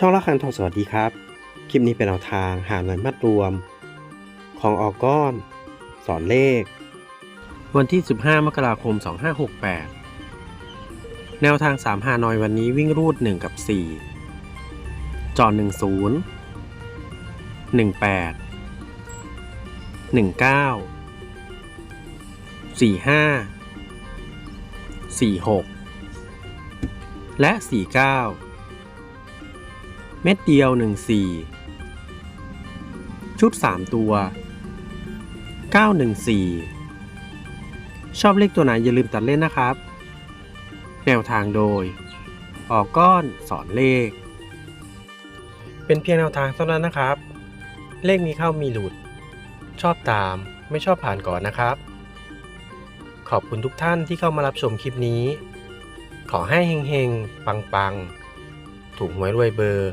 ช่องละคันทองสวัสดีครับ คลิปนี้เป็นแนวทางหาหน่วยมัดรวม ของออกก้อน สอนเลข วันที่ 15 มกราคม 2568 แนวทาง 3 หาหน่อยวันนี้วิ่งรูด 1 กับ 4 จอ10 18 19 45 46 และ 49 เม็ดเดียว 14 ชุด 3 ตัว 914 ชอบเลขตัวไหนอย่าลืมตัดเล่นนะครับ แนวทางโดย ออกก้อนสอนเลข เป็นเพียงแนวทางเท่านั้นนะครับ เลขมีเข้ามีหลุด ชอบตามไม่ชอบผ่านก่อนนะครับ ขอบคุณทุกท่านที่เข้ามารับชมคลิปนี้ ขอให้เฮงๆ ปังๆ ถูกหวยรวยเบอร์